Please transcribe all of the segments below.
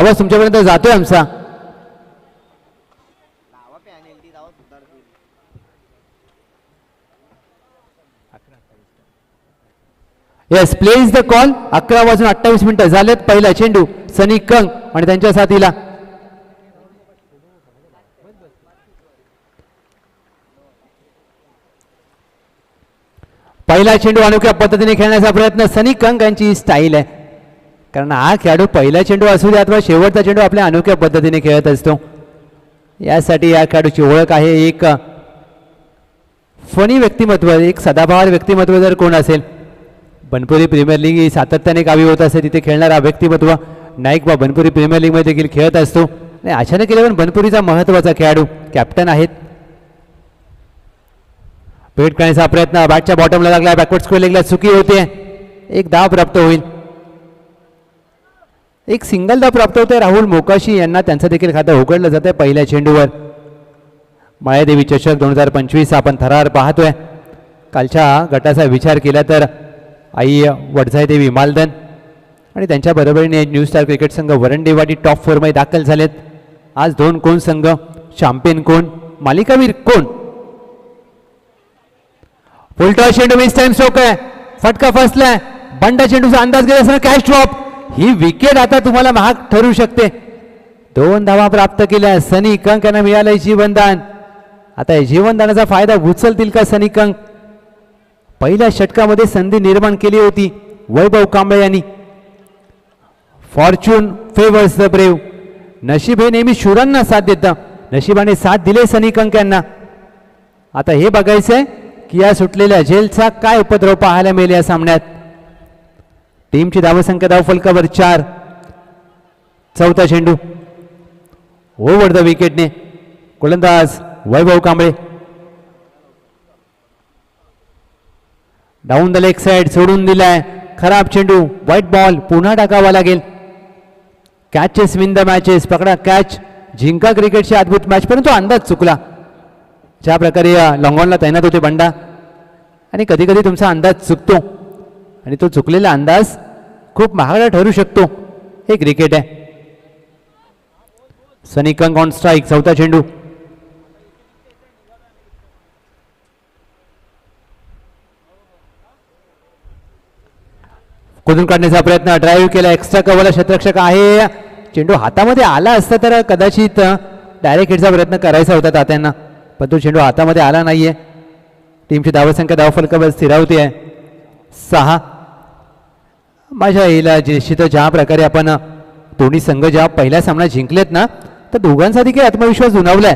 आवाज तुमच्यापर्यंत जातोय आमचा. येस प्लेज द कॉल अकरा वाजून अठ्ठावीस मिनिटं झालेत. पहिला चेंडू सनी कंग आणि त्यांच्या साथीला. पहिला चेंडू अनोख्या पद्धतीने खेळण्याचा प्रयत्न सनी कंग यांची स्टाईल आहे. कारण हा खेळाडू पहिला चेंडू असू द्या अथवा शेवटचा चेंडू आपल्या अनोख्या पद्धतीने खेळत असतो. यासाठी या खेळाडूची ओळख आहे एक फनी व्यक्तिमत्व एक सदाभावार व्यक्तिमत्व जर कोण असेल बनपुरी प्रीमियर लीग ही सातत्याने गावी होत असते तिथे खेळणारा व्यक्तिमत्व नाईक बा बनपुरी प्रीमियर लीगमध्ये देखील खेळत असतो. आणि अचानक केल्यावर बनपुरीचा महत्त्वाचा खेळाडू कॅप्टन आहेत. भेट करण्याचा प्रयत्न बॅटच्या बॉटमला लागला बॅकवर्ड स्क्वेअर लेगला चुकी होते. एक धाव प्राप्त होईल. एक सिंगल धाव प्राप्त होते राहुल मोकाशी यांना. त्यांचं देखील खातं उघडलं जातं पहिल्या चेंडूवर. मायादेवी चषक दोन हजार पंचवीस आपण थरार पाहतोय. कालच्या गटाचा विचार केला तर आई वडझाईदेवी मालदन आणि त्यांच्या बरोबरीने न्यू स्टार क्रिकेट संघ वरंडेवाडी टॉप फोरमध्ये दाखल झालेत. आज दोन कोण संघ? चॅम्पियन कोण? मालिकावीर कोण? उलटा चेंडू मिस टाइम स्ट्रोक आहे फटका फसलाय. बंडा चेंडूचा अंदाज घेत असताना कॅश ड्रॉप ही विकेट आता तुम्हाला महाग ठरू शकते. दोन धावा प्राप्त केल्या सनी कंक यांना मिळालंय जीवनदान. आता या जीवनदानाचा फायदा उचलतील का सनी कंक? पहिल्या षटकामध्ये संधी निर्माण केली होती वैभव कांबळे यांनी. Fortune favours the brave. नशीब हे नेहमी शुरांना साथ देतं. नशिबाने साथ दिले सनी कंक यांना. आता हे बघायचंय की या सुटलेल्या झेलचा काय उपद्रव पाहायला मिळेल या सामन्यात. टीमची धावसंख्या धाव फलकावर चार. चौथा चेंडू ओव्हर द विकेटने. गोलंदाज Vaibhav Kamble. Down the leg side सोडून दिलाय. खराब चेंडू व्हाईट बॉल पुन्हा टाकावा लागेल. कॅचेस विन द मॅचेस पकडा कॅच जिंका क्रिकेटची अद्भुत मॅच परंतु अंदाज चुकला. ज्या प्रकारे लॉंगॉनला तैनात होते बंडा. आणि कधी कधी तुमचा अंदाज चुकतो. आणि तो चुकलेला अंदाज खूप महागडा ठरू शकतो. हे क्रिकेट आहे. सनी कंग ऑन स्ट्राईक चौथा चेंडू कुदून काढण्याचा प्रयत्न ड्राईव्ह केला एक्स्ट्रा कव्हरला शतरक्षक आहे. चेंडू हातामध्ये आला असता तर कदाचित डायरेक्ट हिटचा प्रयत्न करायचा होता तात्यांना. पण तो चेंडू हातामध्ये आला नाहीये. टीमची धावसंख्या धावफलकावर स्थिरावती आहे. सहा. माझ्या येईला निश्चित ज्या प्रकारे आपण दोन्ही संघ ज्या पहिल्या सामना जिंकलेत ना तर दोघांचा देखील आत्मविश्वास दुणावलाय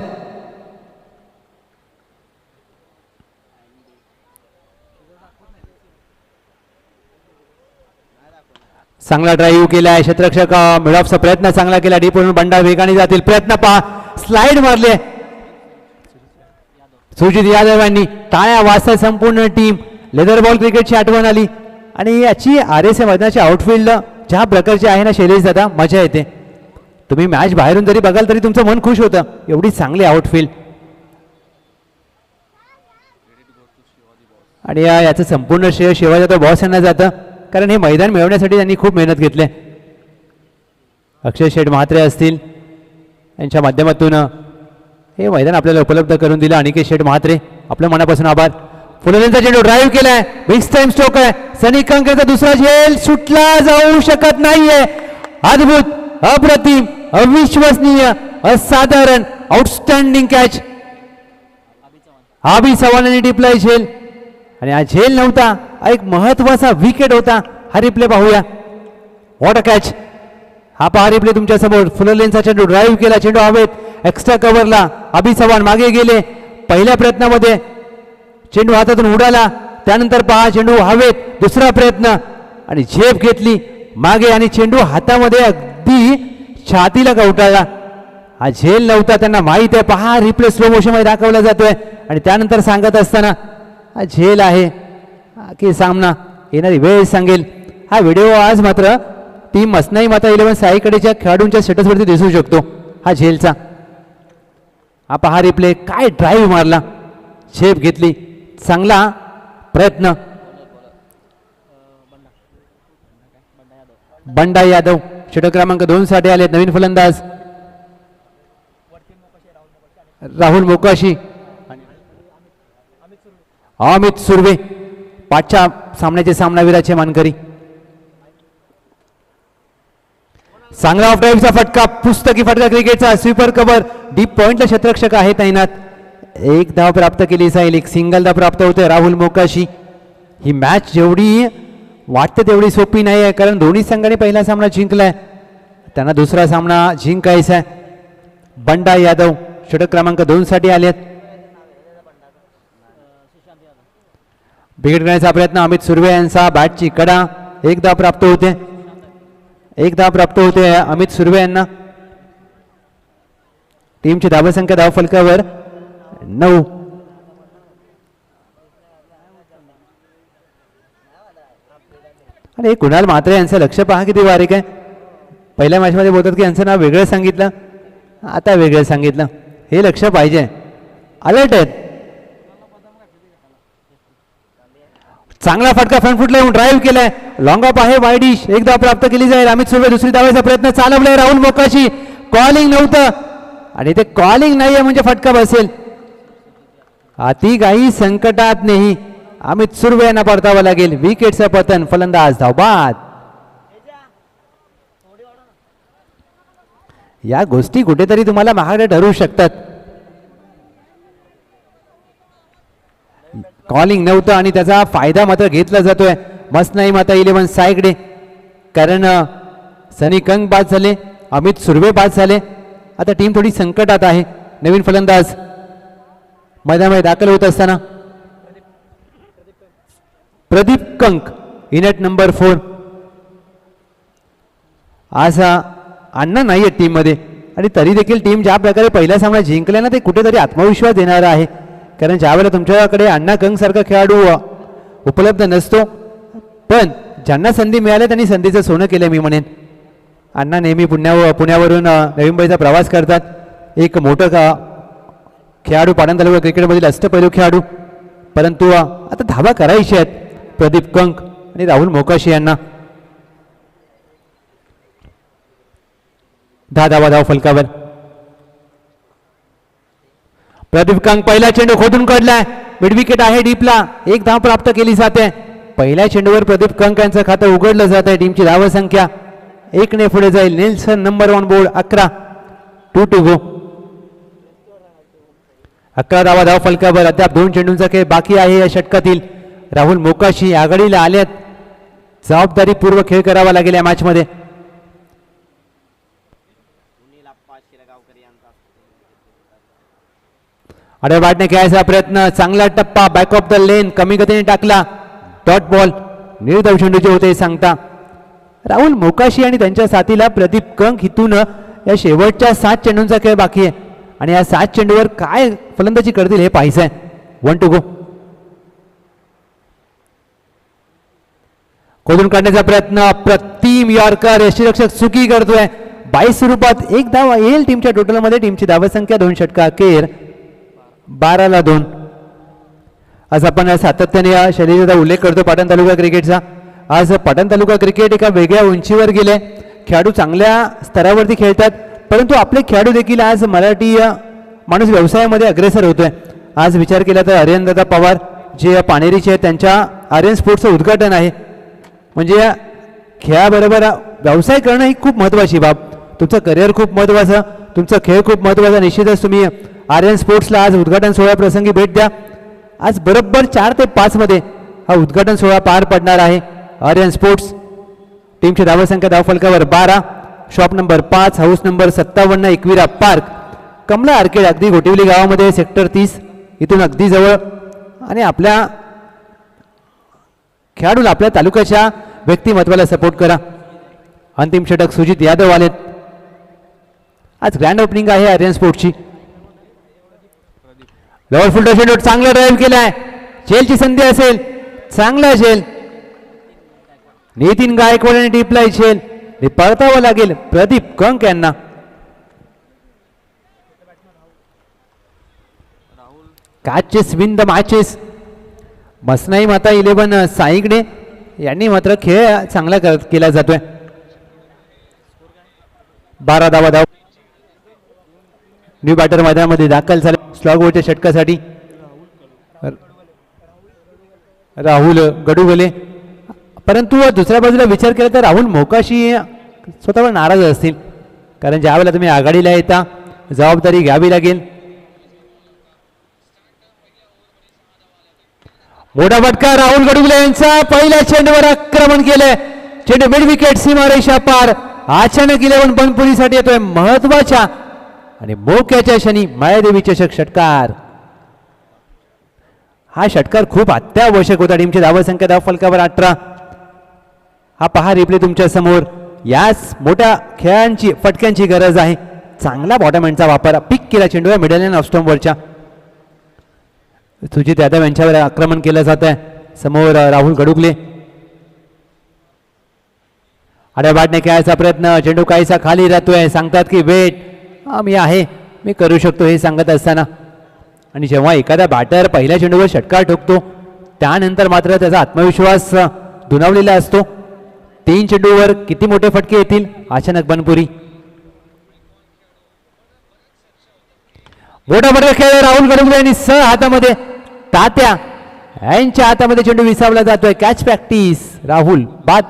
चांगला ड्राईव्ह केलाय क्षेत्ररक्षक मिळवचा प्रयत्न चांगला केला डीपून बंडा वेगाने जातील. प्रयत्न पहा. स्लाइड मारले. सुजित यादव यांनी टाळ्या वाजता संपूर्ण टीम लेदर बॉल क्रिकेटची आठवण आली. आणि याची आर एस ए मैदानाची आउटफिल्ड ज्या प्रकारची आहे ना शैलेश दादा मजा येते. तुम्ही मॅच बाहेरून जरी बघाल तरी तुमचं मन खुश होतं. एवढी चांगली आउटफिल्ड आणि याचं संपूर्ण श्रेय शिवाय जातं बॉस यांना जातं. कारण हे मैदान मिळवण्यासाठी त्यांनी खूप मेहनत घेतली. अक्षय शेठ म्हात्रे असतील. यांच्या माध्यमातून हे मैदान आपल्याला उपलब्ध करून दिलं. अनिकेत शेठ म्हात्रे आपल्या मनापासून आभार. फुलंदाचा चेंडू ड्राईव्ह केलाय. बिग टाइम स्ट्रोक आहे. सनी कंकरचा दुसरा झेल सुटला जाऊ शकत नाहीये. अद्भुत अप्रतिम अविश्वसनीय असाधारण आउटस्टँडिंग कॅच आबी चव्हाणांनी टिपलाय झेल. आणि हा झेल नव्हता हा एक महत्त्वाचा विकेट होता. हा रिप्ले पाहूया. वॉट अ कॅच हा पहा रिप्ले तुमच्यासमोर. फुललेनचा चेंडू ड्राईव्ह केला. चेंडू हवेत. एक्स्ट्रा कव्हरला अभि चव्हाण मागे गेले. पहिल्या प्रयत्नामध्ये चेंडू हातातून उडाला. त्यानंतर पहा चेंडू हवेत दुसरा प्रयत्न. आणि झेप घेतली. मागे आणि चेंडू हातामध्ये अगदी छातीला कवटाळला हा झेल नव्हता त्यांना माहीत आहे. पहा रिप्ले स्लो मोशनमध्ये दाखवला जातोय. आणि त्यानंतर सांगत असताना हा झेल आहे. की सामना येणारी वेळ सांगेल. हा व्हिडिओ आज मात्र टीम मसनाई माता इलेव्हन साईकडेच्या खेळाडूंच्या स्टेटसवरती दिसू शकतो हा झेलचा. हा पहा रिप्ले काय ड्राईव्ह मारला. झेप घेतली. चांगला प्रयत्न. बंडा यादव षटक क्रमांक दोन साठी आले नवीन फलंदाज. राहुल मोकाशी. अमित सुर्वे पाचच्या सामन्याचे सामनावीराचे मानकरी. सांगला ऑफ ड्राईव्हचा फटका पुस्तकी फटका क्रिकेटचा स्वीपर कबर डीप पॉइंटला क्षेत्ररक्षक आहे तैनात एक धाव प्राप्त केली जाईल एक सिंगल धाव प्राप्त होते राहुल मोकाशी. ही मॅच जेवढी वाटते तेवढी सोपी नाही आहे कारण दोन्ही संघाने पहिला सामना जिंकलाय. त्यांना दुसरा सामना जिंकायचा आहे. बंडा यादव षटक क्रमांक दोन साठी आलेत बिघड करण्याचा प्रयत्न अमित सुर्वे यांचा बॅटची कडा एक धाव प्राप्त होते. एक धाव प्राप्त होते अमित सुर्वे यांना. टीमची धावसंख्या धाव फलकावर नऊ. आणि कुणाल मात्र यांचं लक्ष पहा किती बारीक आहे. पहिल्या मॅचमध्ये बोलतात की यांचं नाव वेगळं सांगितलं. आता वेगळं सांगितलं. हे लक्ष पाहिजे. अलर्ट आहेत. चांगला फटका फ्रंट फुटला येऊन ड्राईव्ह केलाय. लॉंग ऑफ आहे वाईडिश एकदा प्राप्त केली जाईल. अमित सुर्वे दुसरी धावायचा प्रयत्न चालवलाय. राहुल मोकाशी. कॉलिंग नव्हतं. आणि ते कॉलिंग नाहीये म्हणजे फटका बसेल. अति काही संकटात नाही. अमित सुर्वे यांना लागेल. विकेटचं पतन फलंदाज धावबाद. या गोष्टी कुठेतरी तुम्हाला महागड्या ठरू शकतात. कॉलिंग नव्हतं आणि त्याचा फायदा मात्र घेतला जातोय. मस्त नाही माता इलेव्हन सायकडे कारण सनी कंग बाद झाले. अमित सुर्वे बाद झाले. आता टीम थोडी संकटात आहे. नवीन फलंदाज. मैदानामध्ये दाखल होत असताना प्रदीप कंक इनेट नंबर फोर। आज अण्णा नाही आहेत टीममध्ये आणि तरी देखील टीम ज्या प्रकारे पहिला सामना जिंकला ना ते कुठेतरी आत्मविश्वास देणारा आहे. कारण ज्यावेळेला तुमच्याकडे अण्णा कंकसारखा खेळाडू उपलब्ध नसतो पण ज्यांना संधी मिळाल्या त्यांनी संधीचं सोनं केलं मी म्हणेन. अण्णा नेहमी पुण्यावर पुण्यावरून अ, नवी मुंबईचा प्रवास करतात. एक मोठं का खेळाडू पाटण तालुका क्रिकेटमधील अष्टपैलू खेळाडू परंतु आता धावा करायची आहेत. प्रदीप कंक आणि राहुल मोकाशी यांना. दहा धावा धाव फलकावर. प्रदीप कंक पहिला चेंडू खोदून काढलाय. मिड विकेट आहे डीपला. एक धाव प्राप्त केली जाते. पहिल्या चेंडूवर प्रदीप कंक यांचं खातं उघडलं जात आहे टीमची धावसंख्या. एकने पुढे जाईल नेल्सन नंबर वन बोर्ड अकरा. Two to go. अकरा धावा धाव फलकावर अद्याप दोन चेंडूंचा खेळ बाकी आहे या षटकातील. राहुल मोकाशी आघाडीला आल्यात जबाबदारीपूर्व खेळ करावा लागेल या मॅचमध्ये अडे वाटणे खेळायचा प्रयत्न. चांगला टप्पा बॅक ऑफ द लेन कमी गतीने टाकला. डॉट बॉल निर्धाव चेंडू जे होते हे सांगता. राहुल मोकाशी आणि त्यांच्या साथीला प्रदीप कंक हितून या शेवटच्या सात चेंडूंचा खेळ बाकी आहे. आणि या सात चेंडूवर काय फलंदाजी करतील हे पाहायचं आहे वन टू गो खोदून काढण्याचा प्रयत्न प्रतिम यॉर्कर यष्टीरक्षक चुकी करतोय. बाईस स्वरूपात एक धावा येईल टीमच्या टोटलमध्ये. टीमची धावसंख्या दोन षटका अखेर बाराला दोन. आज आपण सातत्याने या शैलीचा उल्लेख करतो पाटण तालुका क्रिकेटचा. आज पाटण तालुका क्रिकेट एका वेगळ्या उंचीवर गेले. खेळाडू चांगल्या स्तरावरती खेळतात. परंतु आपले खेळाडू देखील आज मराठी माणूस व्यवसायामध्ये अग्रेसर होतोय. आज विचार केला तर आर्यनदादा पवार जे पाणेरीचे आहेत त्यांच्या आर्यन स्पोर्ट्सचं उद्घाटन आहे. म्हणजे खेळाबरोबर व्यवसाय करणं ही खूप महत्त्वाची बाब. तुमचं करिअर खूप महत्त्वाचं तुमचं खेळ खूप महत्त्वाचा. निश्चितच तुम्ही आर्यन स्पोर्ट्सला आज उद्घाटन सोहळ्याप्रसंगी भेट द्या. आज बरोबर चार ते पाचमध्ये हा उद्घाटन सोहळा पार पडणार आहे. आर्यन स्पोर्ट्स टीमची धावसंख्या धावफलकावर बारा शॉप नंबर पाच हाऊस नंबर सत्तावन्न एकविरा पार्क कमला आर्केड अगदी घोटिवली गावामध्ये सेक्टर तीस इथून अगदी जवळ. आणि आपल्या खेळाडूला आपल्या तालुक्याच्या व्यक्तिमत्वाला सपोर्ट करा. अंतिम षटक सुजित यादव आलेत. आज ग्रँड ओपनिंग आहे आर्यन स्पोर्टची लॉवर फुल्टर शेड्यूट चांगला ड्राईव्ह केलाय. झेलची संधी असेल. चांगला झेल नितीन गायकवाड आणि टिपलाय झेल हे पळतावं लागेल प्रदीप कंक यांना. Catches win the matches. Masnai Mata eleven साईगडे यांनी मात्र खेळ चांगला कर- केला जातोय. बारा धावा धाव. न्यू बॅटर मैदानामध्ये दाखल झाले. स्लॉगवरच्या षटकासाठी. राहुल गडूगले परंतु दुसऱ्या बाजूला विचार केला तर राहुल मोकाशी स्वतःवर नाराज असतील. कारण ज्यावेळेला तुम्ही आघाडीला येता जबाबदारी घ्यावी लागेल. मोठा फटका राहुल गडुगले यांचा. पहिल्या चेंडूवर आक्रमण केलंय. चेंडू मिड विकेट सीमारेषा पार. अचानक इलेव्हन बनपुरीसाठी येतोय महत्त्वाच्या आणि मोक्याच्या क्षणी मायादेवी चषक षटकार. हा षटकार खूप अत्यावश्यक होता. टीमची धावसंख्या धाव फलकावर अठरा. हा पहा रिप्ले तुमच्यासमोर. याच मोठ्या खेळांची फटक्यांची गरज आहे. चांगला बॉटमॅनचा वापर. पिक केला चेंडू या मिडल अँड ऑफस्टॉमवरच्या सुजित यादव यांच्यावर आक्रमण केलं जात आहे. समोर अ, राहुल गडुगले. आड्याबाटने खेळायचा प्रयत्न. चेंडू काहीसा खाली राहतोय. सांगतात की वेट हा मी आहे. मी करू शकतो हे सांगत असताना. आणि जेव्हा एखादा बॅटर पहिल्या चेंडूवर षटकार ठोकतो त्यानंतर मात्र त्याचा आत्मविश्वास अ, दुणावलेला असतो. तीन चेंडूवर किती मोठे फटके येतील? अचानक बनपुरी. मोठा मोठा खेळ राहुल गडबुले आणि स हातामध्ये तात्या यांच्या हातामध्ये चेंडू विसावला जातोय. कॅच प्रॅक्टिस राहुल बाद.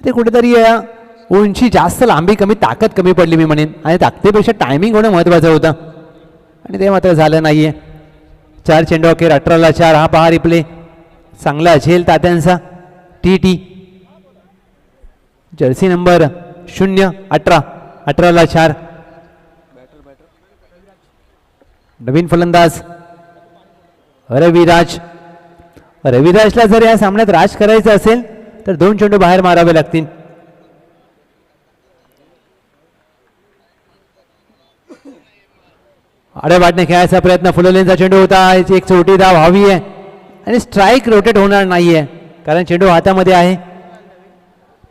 ते कुठेतरी उंची जास्त लांबी कमी ताकद कमी पडली मी म्हणेन. आणि ताकदीपेक्षा टायमिंग होणं महत्वाचं होतं. आणि ते मात्र झालं नाहीये. चार चेंडू अखेर अठराला चार. हा पहा रिप्ले चांगला झेल तात्यांचा. टी टी जर्सी नंबर शून्य अठरा. अठराला चार. नवीन फलंदाज. रविराज. रविराजला जर या सामन्यात राज करायचं असेल तर दोन चेंडू बाहेर मारावे लागतील. आडे वाटणे खेळायचा प्रयत्न. फुललेंचा चेंडू होता. एक छोटी धाव हवी आहे. आणि स्ट्राईक रोटेट होणार नाही आहे कारण चेंडू हातामध्ये आहे.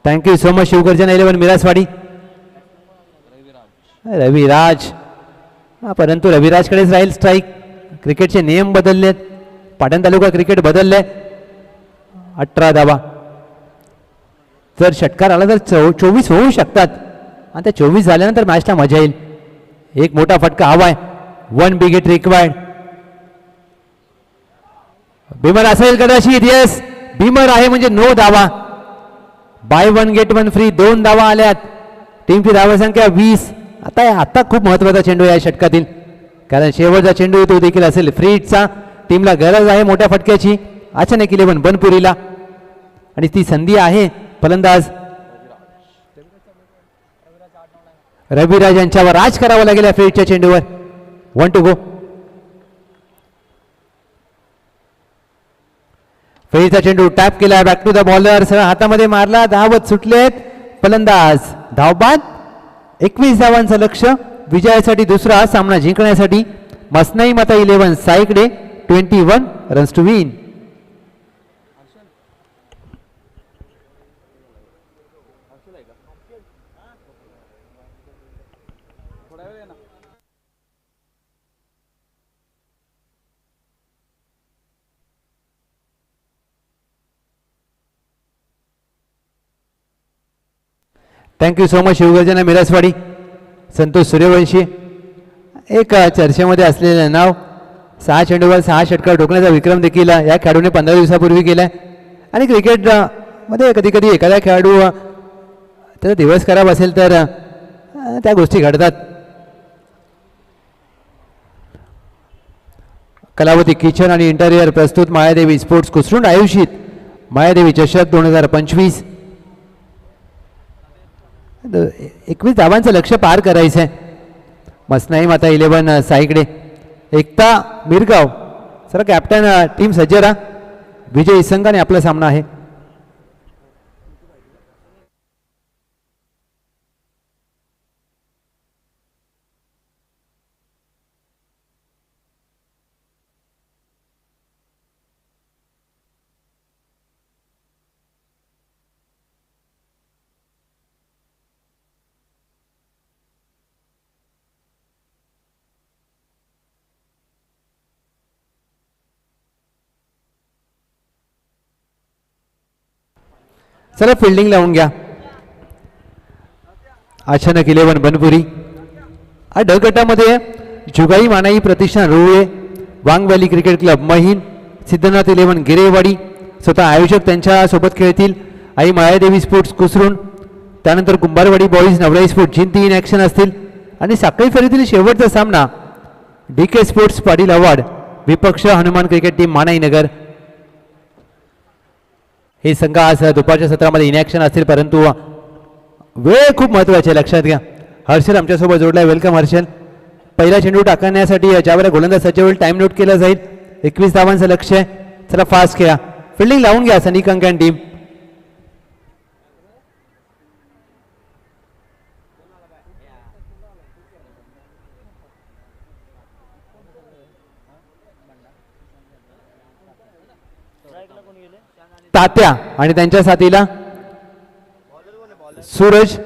Thank you so much Shivgarjan eleven Miraswadi Raviraj. हा परंतु रविराजकडेच राहील स्ट्राईक क्रिकेटचे नियम बदललेत. पाटण तालुका क्रिकेट बदलले अठरा धावा. जर षटकार आला तर चौ चोवीस होऊ शकतात. आणि त्या चोवीस झाल्यानंतर मॅचला मजा येईल. एक मोठा फटका हवा आहे वन बिगेट रिक्वायर्ड भीमर असेल कदाचित येस भीमर आहे म्हणजे नो धावा. Buy one get one free दोन धावा आल्यात. टीमची धावा संख्या वीस. आता आता खूप महत्त्वाचा चेंडू आहे या षटकातील. कारण शेवटचा चेंडू तो देखील असेल फ्रीटचा टीमला गरज आहे मोठ्या फटक्याची. अचानक इलेव्हन बनपुरीला. आणि ती संधी आहे फलंदाज. रविराज यांच्यावर राज करावं लागेल या फ्रीडच्या चेंडूवर. वन टू गो फेरीचा चेंडू टॅप केला बॅक टू द बॉलर सरळ हातामध्ये मारला. धावत सुटलेत फलंदाज. धावबाद. एकवीस धावांचं लक्ष विजयासाठी दुसरा सामना जिंकण्यासाठी Masnai Mata eleven साईकडे twenty one runs to win thank you so much Shivgarjana Miraswadi Santosh Suryavanshi एक चर्चेमध्ये असलेलं नाव सहा चेंडूवर सहा षटकार ठोकण्याचा विक्रम देखील या खेळाडूने पंधरा दिवसापूर्वी केला आणि क्रिकेटमध्ये कधी कधी एखादा खेळाडू त्याचा दिवस खराब असेल तर त्या गोष्टी घडतात. कलावती किचन आणि इंटेरियर प्रस्तुत मायादेवी स्पोर्ट्स कुसरून आयोजित मायादेवी चषक दोन हजार पंचवीस. एकवीस धावांचं लक्ष पार करायचं आहे Masnai Mata eleven साईकडे. Ekta Mirgaon. Sir captain team सज्जरा Vijay इसंगाने आपला सामना आहे. चला फिल्डिंग लावून घ्या. अचानक इलेव्हन बनपुरी. आ ड गटामध्ये जुगाई मानाई प्रतिष्ठान Rule Wang valley cricket club महिन सिद्धनाथ इलेव्हन गिरेवाडी स्वतः आयोजक त्यांच्यासोबत खेळतील. आई मायादेवी स्पोर्ट्स कुसरून त्यानंतर Kumbharwadi boys Navrai sports Jinti in action असतील. आणि साखळी फेरीतील शेवटचा सामना D K sports Patil award विपक्ष हनुमान क्रिकेट टीम मानाईनगर. हे संघ आज दुपारच्या सत्रामध्ये इनॅक्शन असतील परंतु वेळ खूप महत्वाची आहे लक्षात घ्या. हर्षल आमच्यासोबत जोडलाय. वेलकम हर्षल. पहिला चेंडू टाकण्यासाठी ज्यावेळेला गोलंदाज सज्ज होईल टाइम नोट केला जाईल. एकवीस धावांचं लक्ष आहे. चला फास्ट खेळा. फिल्डिंग लावून घ्या सनी कंकॅन टीम तात्या आणि त्यांच्या साथीला? सूरज?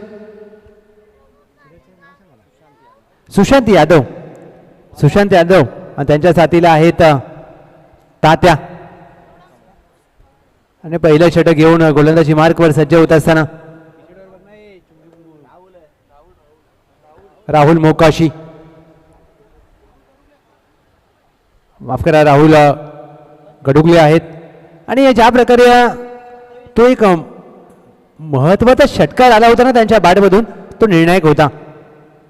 सुशांत यादव. सुशांत यादव आणि त्यांच्या साथीला आहेत तात्या. आणि पहिलं षटक घेऊन गोलंदाजी मार्कवर सज्ज होत असताना राहुल मोकाशी. माफ करा राहुल गडुगले आहेत. आणि ज्या प्रकारे तो एक अ, महत्त्वाचा षटकार आला होता ना त्यांच्या बॅटमधून तो निर्णायक होता.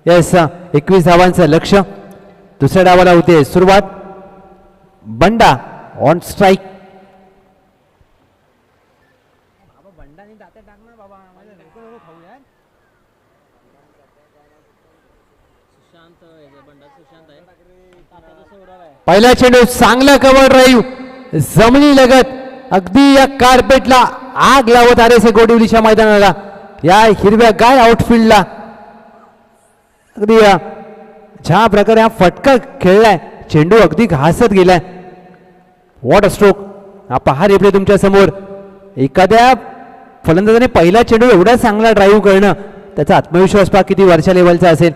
येस एकवीस धावांचं लक्ष दुसऱ्या डावाला होते सुरुवात. बंडा ऑन स्ट्राईक पहिला चेंडू चांगला कव्हर ड्राईव्ह जमिनी लगत. अगदी या कार्पेटला आग लावत आर एस गोडिवलीच्या मैदानाला या हिरव्या गाय आउटफील्डला अगदी ज्या प्रकारे हा फटका खेळलाय चेंडू अगदी घासत गेलाय. वॉट अ स्ट्रोक हा पहा रेपले तुमच्यासमोर. एखाद्या फलंदाजाने पहिला चेंडू एवढा चांगला ड्राईव्ह करणं त्याचा आत्मविश्वास पहा किती वरच्या लेवलचा असेल.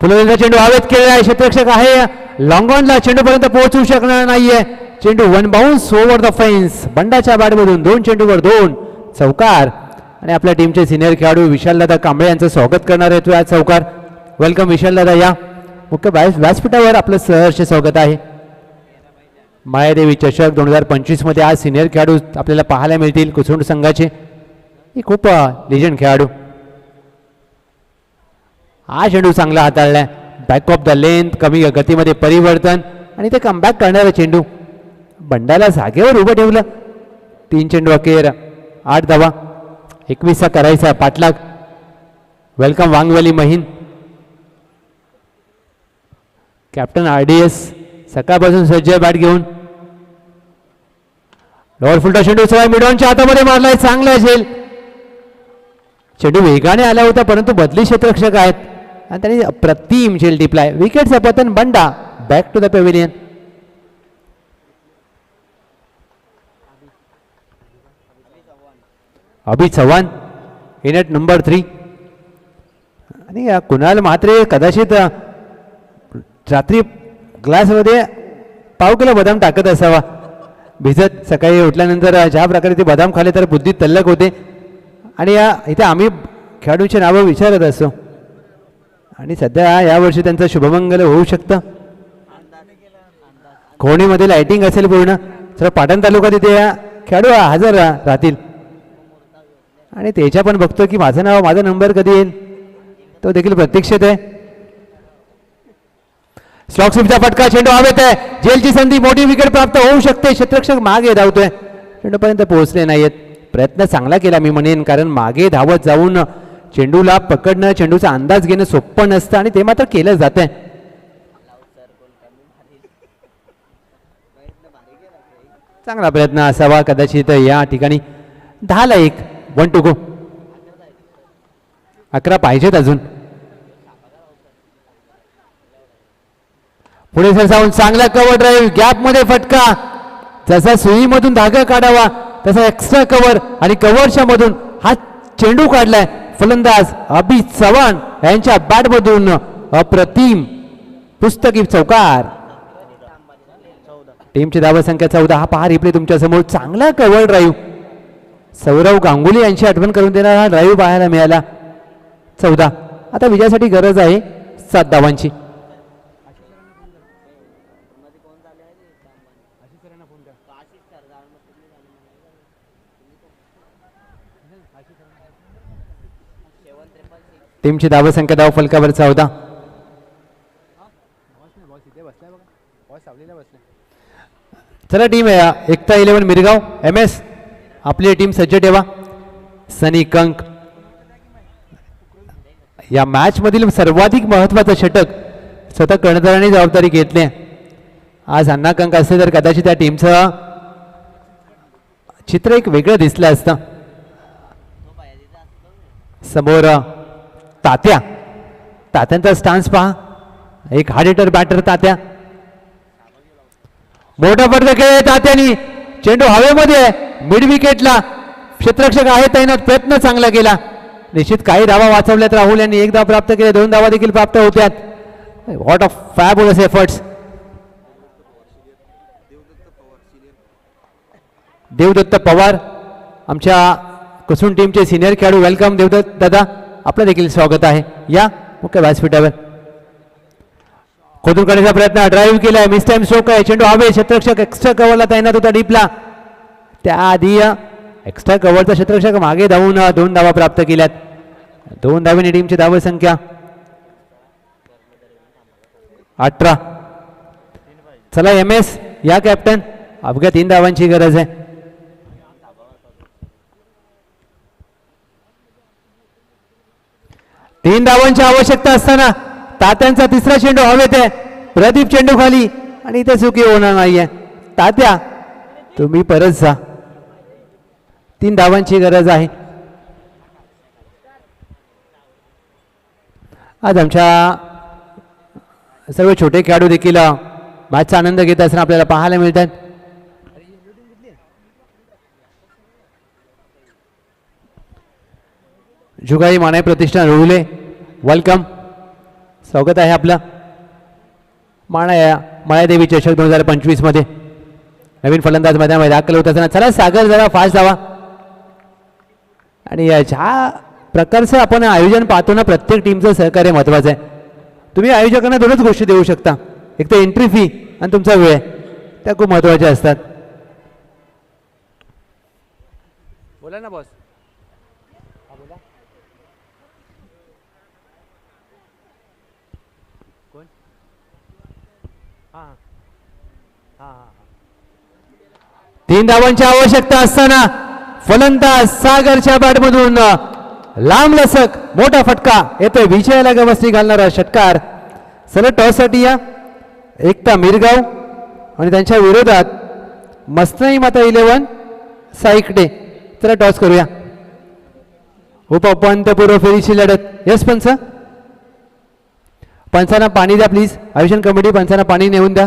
फुलंदाजा चेंडू हवेत केलेला आहे क्षेत्ररक्षक आहे. लॉंगॉनला चेंडूपर्यंत पोहोचू शकणार नाहीये. चेंडू one bounce over the fence. बंडाच्या बॅटमधून दोन चेंडूवर दोन. चौकार. आणि आपल्या टीमचे सिनियर खेळाडू विशालदादा कांबळे यांचं स्वागत करणार आहे आज चौकार. वेलकम विशालदादा या. मुख्य व्यास व्यासपीठावर आपलं सहर्ष स्वागत आहे. मायादेवी चषक दोन हजार पंचवीसमध्ये आज सिनियर खेळाडू आपल्याला पाहायला मिळतील कुसुंड संघाचे. खूप लिजंड खेळाडू. हा चेंडू चांगला हाताळलाय. बॅक ऑफ द लेंथ कमी गतीमध्ये परिवर्तन आणि ते कमबॅक करणारा चेंडू. बंडाला जागेवर उभं ठेवलं. तीन चेंडू अखेर. आठ धावा. एकवीसचा करायचा पाठलाग. वेलकम वांगवली महिन. कॅप्टन आर डी एस सकाळपासून सज्ज बॅट घेऊन. डॉल फुलटा चेंडू सगळ्या मिडॉनच्या हातामध्ये मारलाय. चांगला असेल चेंडू वेगाने आला होता परंतु बदली क्षेत्ररक्षक आहेत. आणि त्यांनी अप्रतिम झेल टिपलाय विकेटचं पतन Banda back to the pavilion Abhi Chavan in eight number three आणि या कुणाल म्हात्रे कदाचित रात्री ग्लासमध्ये पाव किलो बदाम टाकत असावा भिजत सकाळी उठल्यानंतर ज्या प्रकारे ते बदाम खाले तर बुद्धी तल्लक होते आणि या इथे आम्ही खेळाडूंची नावं विचारत असतो आणि सध्या यावर्षी त्यांचं शुभमंगल होऊ शकतं. कोणीमध्ये लायटिंग असेल पूर्ण सर पाटण तालुका तिथे या खेळाडू हजर राहतील. आणि त्याच्या पण बघतो की माझं नाव माझा नंबर कधी येईल तो देखील प्रतीक्षेत आहे. स्लॉक फटका चेंडू हवेत आहे. जेलची संधी मोठी विकेट प्राप्त होऊ शकते. क्षेत्रक्षक मागे धावतोय. चेंडूपर्यंत पोहोचले नाहीयेत. प्रयत्न चांगला केला मी म्हणेन कारण मागे धावत जाऊन चेंडूला पकडणं चेंडूचा अंदाज घेणं सोपं नसतं आणि ते मात्र केलं जातंय. चांगला प्रयत्न असावा कदाचित या ठिकाणी. दहाला एक वन टू गो अकरा पाहिजेत अजून. पुढे सर जाऊन चांगला कव्हर ड्राईव्ह गॅपमध्ये फटका. जसा सुईमधून धागा काढावा तसा एक्स्ट्रा कव्हर आणि कव्हरच्या मधून हा चेंडू काढलाय. फलंदाज अभि चव्हाण यांच्या बॅटमधून अप्रतिम पुस्तकी चौकार. टीमची धावा संख्या चौदा. हा पहा रिप्ले तुमच्यासमोर. चांगला कव्हर ड्राईव्ह सौरव गांगुली यांची आठवण करून देणारा हा ड्राईव्ह पाहायला मिळाला. चौदा. आता विजयासाठी गरज आहे सात धावांची. टीमची धाव संख्या धाव फलकावर चौदा. चला टीम आहे Ekta eleven Mirgaon M S. आपली टीम सज्ज ठेवा. सनी कंक. या मॅच मधील सर्वाधिक महत्त्वाचं षटक स्वतः कर्णधाराने जबाबदारी घेतली आहे. आज अण्णा कंक असते तर कदाचित त्या टीमचं चित्र एक वेगळं दिसलं असतं. समोर तात्या. तात्यांचा स्टान्स पहा. एक हार्ड हिटर बॅटर तात्या. मोठा पडदा खेळ तात्यानी. चेंडू हवेमध्ये मिड विकेटला क्षेत्ररक्षक आहे तैनात प्रयत्न चांगला केला. निश्चित काही धावा वाचवल्यात राहुल यांनी. एक धाव प्राप्त केले. दोन धावा देखील प्राप्त होत्यात. What of fabulous efforts Devdatt Pawar. आमच्या कुसुम टीमचे सिनियर खेळाडू. वेलकम देवदत्त दादा. आपलं देखील स्वागत आहे. या मुख्य व्यासपीठावर खोदून काढण्याचा प्रयत्न. ड्राईव्ह केलाय. मिस टाइम शोक आहे. चेंडू हवे क्षेत्रक्षक एक्स्ट्रा कव्हरला तैनात होता डीपला. त्याआधी एक्स्ट्रा कव्हरचा क्षेत्ररक्षक मागे धावून दोन धावा प्राप्त केल्यात. दोन धावेने टीमची धाव संख्या अठरा. चला एम एस या कॅप्टन अवघ्या तीन धावांची गरज आहे. तीन धावांची आवश्यकता असताना तात्यांचा तिसरा चेंडू हवेत आहे. प्रदीप चेंडू खाली आणि इथे चुकी होणार नाहीये. तात्या तुम्ही परत जा. तीन धावांची गरज आहे. आज आमच्या सर्व छोटे खेळाडू देखील मॅचचा आनंद घेत असताना आपल्याला पाहायला मिळतात. जुगाई माने प्रतिष्ठान रुले वेलकम स्वागत आहे आपलं. माणा माळ्यादेवी चषक दोन हजार पंचवीसमध्ये नवीन फलंदाज मैदानामध्ये दाखल होत असताना चला सागर जरा फास्ट जावा. आणि ज्या प्रकारचं आपण आयोजन पाहतो ना प्रत्येक टीमचं सहकार्य महत्त्वाचं आहे. तुम्ही आयोजकांना दोनच गोष्टी देऊ शकता. एक तर एंट्री फी आणि तुमचा वेळ. त्या खूप महत्त्वाच्या असतात. बोला ना बॉस तीन धावांची आवश्यकता असताना फलंदाज सागरच्या बॅटमधून लांब लसक मोठा फटका. येतोय विजयाला गवसणी घालणारा षटकार. सलग टॉससाठी या. एकता मिरगाव आणि त्यांच्या विरोधात मस्तनाई माता इलेवन साईकडे. चला टॉस करूया. उपउपांत्यपूर्व फेरीची लढत. यस पंच पंचांना पाणी द्या प्लीज आयोजन कमिटी पंचांना पाणी नेऊन द्या.